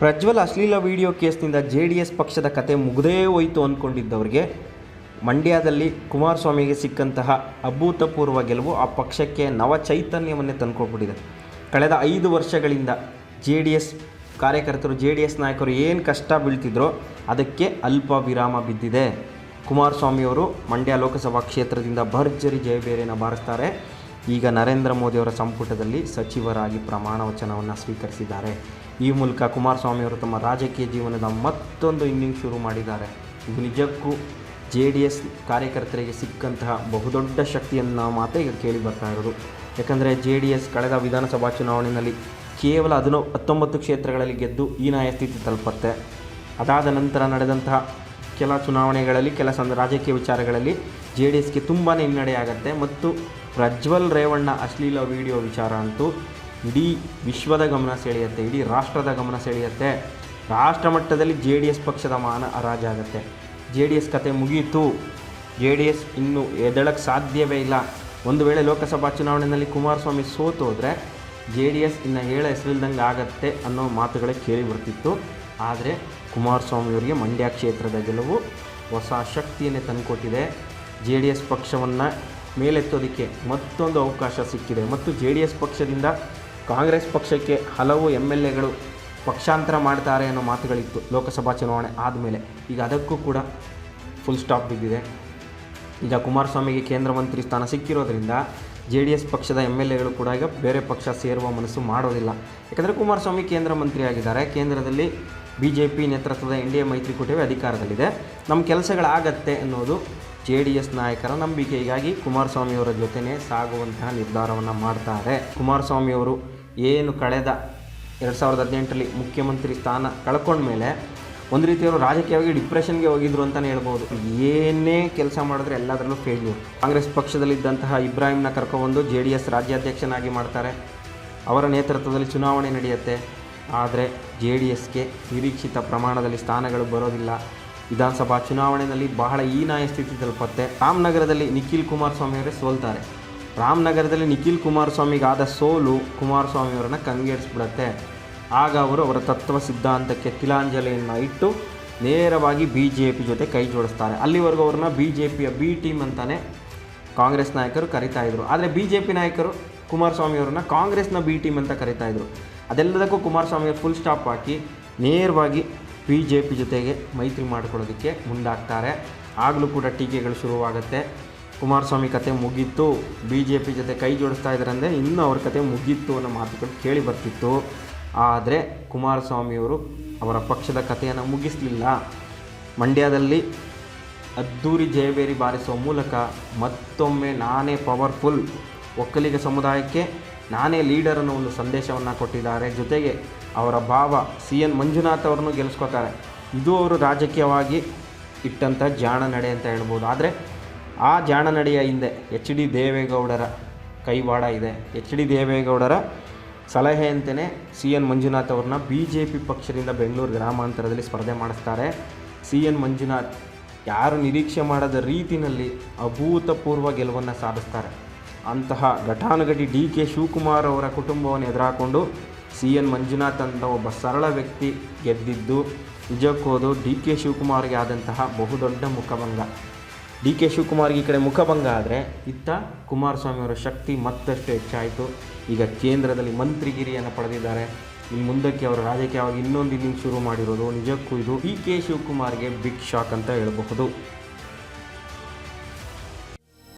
ಪ್ರಜ್ವಲ್ ಅಶ್ಲೀಲ ವಿಡಿಯೋ ಕೇಸ್ನಿಂದ J D S ಪಕ್ಷದ ಕತೆ ಮುಗದೇ ಹೋಯಿತು ಅಂದ್ಕೊಂಡಿದ್ದವರಿಗೆ ಮಂಡ್ಯದಲ್ಲಿ ಕುಮಾರಸ್ವಾಮಿಗೆ ಸಿಕ್ಕಂತಹ ಅಭೂತಪೂರ್ವ ಗೆಲುವು ಆ ಪಕ್ಷಕ್ಕೆ ನವ ಚೈತನ್ಯವನ್ನೇ ತಂದುಕೊಟ್ಬಿಟ್ಟಿದೆ. ಕಳೆದ ಐದು ವರ್ಷಗಳಿಂದ ಜೆ ಡಿ ಎಸ್ ಕಾರ್ಯಕರ್ತರು, ಜೆ ಡಿ ಎಸ್ ನಾಯಕರು ಏನು ಕಷ್ಟ ಬೀಳ್ತಿದ್ರೋ ಅದಕ್ಕೆ ಅಲ್ಪ ವಿರಾಮ ಬಿದ್ದಿದೆ. ಕುಮಾರಸ್ವಾಮಿಯವರು ಮಂಡ್ಯ ಲೋಕಸಭಾ ಕ್ಷೇತ್ರದಿಂದ ಭರ್ಜರಿ ಜಯಬೇರೆಯನ್ನು ಬಾರಿಸ್ತಾರೆ. ಈಗ ನರೇಂದ್ರ ಮೋದಿಯವರ ಸಂಪುಟದಲ್ಲಿ ಸಚಿವರಾಗಿ ಪ್ರಮಾಣ ವಚನವನ್ನು ಸ್ವೀಕರಿಸಿದ್ದಾರೆ. ಈ ಮೂಲಕ ಕುಮಾರಸ್ವಾಮಿಯವರು ತಮ್ಮ ರಾಜಕೀಯ ಜೀವನದ ಮತ್ತೊಂದು ಇನ್ನಿಂಗ್ ಶುರು ಮಾಡಿದ್ದಾರೆ. ಇದು ನಿಜಕ್ಕೂ ಜೆ ಡಿ ಎಸ್ ಕಾರ್ಯಕರ್ತರಿಗೆ ಸಿಕ್ಕಂತಹ ಬಹುದೊಡ್ಡ ಶಕ್ತಿಯನ್ನು ಮಾತ್ರ ಈಗ ಕೇಳಿ ಬರ್ತಾ ಇರೋದು. ಯಾಕಂದರೆ ಜೆ ಡಿ ಎಸ್ ಕಳೆದ ವಿಧಾನಸಭಾ ಚುನಾವಣೆಯಲ್ಲಿ ಕೇವಲ ಹದಿನೊ, ಹತ್ತೊಂಬತ್ತು ಕ್ಷೇತ್ರಗಳಲ್ಲಿ ಗೆದ್ದು ಹೀನಾಯ ಸ್ಥಿತಿ ತಲುಪತ್ತೆ. ಅದಾದ ನಂತರ ನಡೆದಂತಹ ಕೆಲ ಚುನಾವಣೆಗಳಲ್ಲಿ, ಕೆಲ ಸಂದ, ರಾಜಕೀಯ ವಿಚಾರಗಳಲ್ಲಿ ಜೆ ಡಿ ಎಸ್ಗೆ ತುಂಬಾ ಹಿನ್ನಡೆಯಾಗತ್ತೆ ಮತ್ತು ಪ್ರಜ್ವಲ್ ರೇವಣ್ಣ ಅಶ್ಲೀಲ ವಿಡಿಯೋ ವಿಚಾರ ಅಂತೂ ಇಡೀ ವಿಶ್ವದ ಗಮನ ಸೆಳೆಯುತ್ತೆ, ಇಡೀ ರಾಷ್ಟ್ರದ ಗಮನ ಸೆಳೆಯುತ್ತೆ. ರಾಷ್ಟ್ರ ಮಟ್ಟದಲ್ಲಿ ಜೆ ಡಿ ಎಸ್ ಪಕ್ಷದ ಮಾನ ಅರಾಜಾಗುತ್ತೆ ಜೆ ಡಿ ಎಸ್ ಕತೆ ಮುಗಿಯಿತು ಜೆ ಡಿ ಎಸ್ ಇನ್ನೂ ಎದಳಕ್ಕೆ ಸಾಧ್ಯವೇ ಇಲ್ಲ. ಒಂದು ವೇಳೆ ಲೋಕಸಭಾ ಚುನಾವಣೆಯಲ್ಲಿ ಕುಮಾರಸ್ವಾಮಿ ಸೋತು ಹೋದರೆ ಜೆ ಡಿ ಎಸ್ ಇನ್ನು ಹೇಳ ಹೆಸರಿಲ್ದಂಗೆ ಆಗತ್ತೆ ಅನ್ನೋ ಮಾತುಗಳೇ ಕೇಳಿ ಬರ್ತಿತ್ತು. ಆದರೆ ಕುಮಾರಸ್ವಾಮಿಯವರಿಗೆ ಮಂಡ್ಯ ಕ್ಷೇತ್ರದ ಗೆಲುವು ಹೊಸ ಶಕ್ತಿಯನ್ನೇ ತಂದುಕೊಟ್ಟಿದೆ. ಜೆ ಡಿ ಎಸ್ ಪಕ್ಷವನ್ನು ಮೇಲೆತ್ತೋದಕ್ಕೆ ಮತ್ತೊಂದು ಅವಕಾಶ ಸಿಕ್ಕಿದೆ. ಮತ್ತು ಜೆ ಡಿ ಎಸ್ ಪಕ್ಷದಿಂದ ಕಾಂಗ್ರೆಸ್ ಪಕ್ಷಕ್ಕೆ ಹಲವು ಎಂ ಎಲ್ ಎಗಳು ಪಕ್ಷಾಂತರ ಮಾಡ್ತಾರೆ ಅನ್ನೋ ಮಾತುಗಳಿತ್ತು ಲೋಕಸಭಾ ಚುನಾವಣೆ ಆದಮೇಲೆ. ಈಗ ಅದಕ್ಕೂ ಕೂಡ ಫುಲ್ ಸ್ಟಾಪ್ ಬಿದ್ದಿದೆ. ಈಗ ಕುಮಾರಸ್ವಾಮಿಗೆ ಕೇಂದ್ರ ಮಂತ್ರಿ ಸ್ಥಾನ ಸಿಕ್ಕಿರೋದ್ರಿಂದ ಜೆ ಡಿ ಎಸ್ ಪಕ್ಷದ ಎಂ ಎಲ್ ಎಗಳು ಕೂಡ ಈಗ ಬೇರೆ ಪಕ್ಷ ಸೇರುವ ಮನಸ್ಸು ಮಾಡೋದಿಲ್ಲ. ಯಾಕಂದರೆ ಕುಮಾರಸ್ವಾಮಿ ಕೇಂದ್ರ ಮಂತ್ರಿ ಆಗಿದ್ದಾರೆ ಕೇಂದ್ರದಲ್ಲಿ ಬಿ ಜೆ ಪಿ ನೇತೃತ್ವದ ಎನ್ ಡಿ ಎ ಮೈತ್ರಿಕೂಟವೇ ಅಧಿಕಾರದಲ್ಲಿದೆ. ನಮ್ಮ ಕೆಲಸಗಳಾಗತ್ತೆ ಅನ್ನೋದು ಜೆ ಡಿ ಎಸ್ ನಾಯಕರ ನಂಬಿಕೆ ಹೀಗಾಗಿ ಕುಮಾರಸ್ವಾಮಿಯವರ ಜೊತೆನೇ ಸಾಗುವಂತಹ ನಿರ್ಧಾರವನ್ನು ಮಾಡ್ತಾರೆ. ಕುಮಾರಸ್ವಾಮಿಯವರು ಏನು ಕಳೆದ ಎರಡು ಸಾವಿರದ ಹದಿನೆಂಟರಲ್ಲಿ ಮುಖ್ಯಮಂತ್ರಿ ಸ್ಥಾನ ಕಳ್ಕೊಂಡ್ಮೇಲೆ ಒಂದು ರೀತಿಯವರು ರಾಜಕೀಯವಾಗಿ ಡಿಪ್ರೆಷನ್ಗೆ ಹೋಗಿದ್ರು ಅಂತಲೇ ಹೇಳ್ಬೋದು. ಏನೇ ಕೆಲಸ ಮಾಡಿದ್ರೆ ಎಲ್ಲದರಲ್ಲೂ ಫೇಲ್ಯೂರ್ ಕಾಂಗ್ರೆಸ್ ಪಕ್ಷದಲ್ಲಿದ್ದಂತಹ ಇಬ್ರಾಹಿಂನ ಕರ್ಕೊಬಂದು ಜೆ ಡಿ ಎಸ್ ರಾಜ್ಯಾಧ್ಯಕ್ಷನಾಗಿ ಮಾಡ್ತಾರೆ. ಅವರ ನೇತೃತ್ವದಲ್ಲಿ ಚುನಾವಣೆ ನಡೆಯುತ್ತೆ. ಆದರೆ ಜೆ ಡಿ ಎಸ್ಗೆ ನಿರೀಕ್ಷಿತ ಪ್ರಮಾಣದಲ್ಲಿ ಸ್ಥಾನಗಳು ಬರೋದಿಲ್ಲ. ವಿಧಾನಸಭಾ ಚುನಾವಣೆಯಲ್ಲಿ ಬಹಳ ಹೀನಾಯ ಸ್ಥಿತಿ ತಲುಪತ್ತೆ. ರಾಮನಗರದಲ್ಲಿ ನಿಖಿಲ್ ಕುಮಾರಸ್ವಾಮಿಯವರೇ ಸೋಲ್ತಾರೆ. ರಾಮನಗರದಲ್ಲಿ ನಿಖಿಲ್ ಕುಮಾರಸ್ವಾಮಿಗಾದ ಸೋಲು ಕುಮಾರಸ್ವಾಮಿಯವರನ್ನು ಕಂಗೆಡಿಸ್ಬಿಡತ್ತೆ. ಆಗ ಅವರು ಅವರ ತತ್ವ ಸಿದ್ಧಾಂತಕ್ಕೆ ತಿಲಾಂಜಲಿಯನ್ನು ಇಟ್ಟು ನೇರವಾಗಿ ಬಿ ಜೆ ಪಿ ಜೊತೆ ಕೈ ಜೋಡಿಸ್ತಾರೆ. ಅಲ್ಲಿವರೆಗೂ ಅವ್ರನ್ನ ಬಿ ಜೆ ಪಿಯ ಬಿ ಟೀಮ್ ಅಂತಲೇ ಕಾಂಗ್ರೆಸ್ ನಾಯಕರು ಕರಿತಾ ಇದ್ರು. ಆದರೆ ಬಿ ಜೆ ಪಿ ನಾಯಕರು ಕುಮಾರಸ್ವಾಮಿಯವ್ರನ್ನ ಕಾಂಗ್ರೆಸ್ನ ಬಿ ಟೀಮ್ ಅಂತ ಕರಿತಾ ಇದ್ರು. ಅದೆಲ್ಲದಕ್ಕೂ ಕುಮಾರಸ್ವಾಮಿ ಫುಲ್ ಸ್ಟಾಪ್ ಹಾಕಿ ನೇರವಾಗಿ ಬಿ ಜೆ ಪಿ ಜೊತೆಗೆ ಮೈತ್ರಿ ಮಾಡಿಕೊಳ್ಳೋದಕ್ಕೆ ಮುಂದಾಗ್ತಾರೆ. ಆಗಲೂ ಕೂಡ ಟೀಕೆಗಳು ಶುರುವಾಗುತ್ತೆ. ಕುಮಾರಸ್ವಾಮಿ ಕತೆ ಮುಗೀತು. ಬಿ ಜೆ ಪಿ ಜೊತೆ ಕೈ ಜೋಡಿಸ್ತಾ ಇದ್ದಾರೆ ಅಂದರೆ ಇನ್ನೂ ಅವ್ರ ಕತೆ ಮುಗೀತು ಅನ್ನೋ ಮಾತುಗಳು ಕೇಳಿ ಬರ್ತಿತ್ತು. ಆದರೆ ಕುಮಾರಸ್ವಾಮಿಯವರು ಅವರ ಪಕ್ಷದ ಕಥೆಯನ್ನು ಮುಗಿಸಲಿಲ್ಲ. ಮಂಡ್ಯದಲ್ಲಿ ಅದ್ದೂರಿ ಜಯಬೇರಿ ಬಾರಿಸುವ ಮೂಲಕ ಮತ್ತೊಮ್ಮೆ ನಾನೇ ಪವರ್ಫುಲ್. ಒಕ್ಕಲಿಗ ಸಮುದಾಯಕ್ಕೆ ನಾನೇ ಲೀಡರ್ ಅನ್ನೋ ಒಂದು ಸಂದೇಶವನ್ನು ಕೊಟ್ಟಿದ್ದಾರೆ. ಜೊತೆಗೆ ಅವರ ಭಾವ ಸಿ ಎನ್ ಮಂಜುನಾಥ್ ಅವ್ರನ್ನೂ ಗೆಲ್ಲಿಸ್ಕೋತಾರೆ ಇದು ಅವರು ರಾಜಕೀಯವಾಗಿ ಇಟ್ಟಂಥ ಜಾಣ ನಡೆ ಅಂತ ಹೇಳ್ಬೋದು. ಆದರೆ ಆ ಜಾಣ ನಡೆಯ ಹಿಂದೆ ಎಚ್ ಡಿ ದೇವೇಗೌಡರ ಕೈವಾಡ ಇದೆ. ಎಚ್ ಡಿ ದೇವೇಗೌಡರ ಸಲಹೆಯಂತೆಯೇ ಸಿ ಎನ್ ಮಂಜುನಾಥ್ ಅವ್ರನ್ನ ಬಿ ಜೆ ಪಿ ಪಕ್ಷದಿಂದ ಬೆಂಗಳೂರು ಗ್ರಾಮಾಂತರದಲ್ಲಿ ಸ್ಪರ್ಧೆ ಮಾಡಿಸ್ತಾರೆ. ಸಿ ಎನ್ ಮಂಜುನಾಥ್ ಯಾರು ನಿರೀಕ್ಷೆ ಮಾಡದ ರೀತಿಯಲ್ಲಿ ಅಭೂತಪೂರ್ವ ಗೆಲುವನ್ನು ಸಾಧಿಸ್ತಾರೆ. ಅಂತಹ ಘಟಾನುಘಟಿ ಡಿ ಕೆ ಶಿವಕುಮಾರ್ ಅವರ ಕುಟುಂಬವನ್ನು ಎದುರಾಕೊಂಡು ಸಿ ಎನ್ ಮಂಜುನಾಥ್ ಅಂತ ಒಬ್ಬ ಸರಳ ವ್ಯಕ್ತಿ ಗೆದ್ದಿದ್ದು ನಿಜಕ್ಕೂ ಅದು ಡಿ ಕೆ ಶಿವಕುಮಾರ್ಗೆ ಆದಂತಹ ಬಹುದೊಡ್ಡ ಮುಖಭಂಗ. ಡಿ ಕೆ ಶಿವಕುಮಾರ್ಗೆ ಈ ಕಡೆ ಮುಖಭಂಗ ಆದರೆ ಇತ್ತ ಕುಮಾರಸ್ವಾಮಿ ಅವರ ಶಕ್ತಿ ಮತ್ತಷ್ಟು ಹೆಚ್ಚಾಯಿತು. ಈಗ ಕೇಂದ್ರದಲ್ಲಿ ಮಂತ್ರಿಗಿರಿಯನ್ನು ಪಡೆದಿದ್ದಾರೆ. ಇನ್ನು ಮುಂದಕ್ಕೆ ಅವರು ರಾಜಕೀಯವಾಗಿ ಇನ್ನೊಂದು ಇನ್ನಿಂಗ್ ಶುರು ಮಾಡಿರೋದು ನಿಜಕ್ಕೂ ಇದು ಡಿ ಕೆ ಶಿವಕುಮಾರ್ಗೆ ಬಿಗ್ ಶಾಕ್ ಅಂತ ಹೇಳಬಹುದು.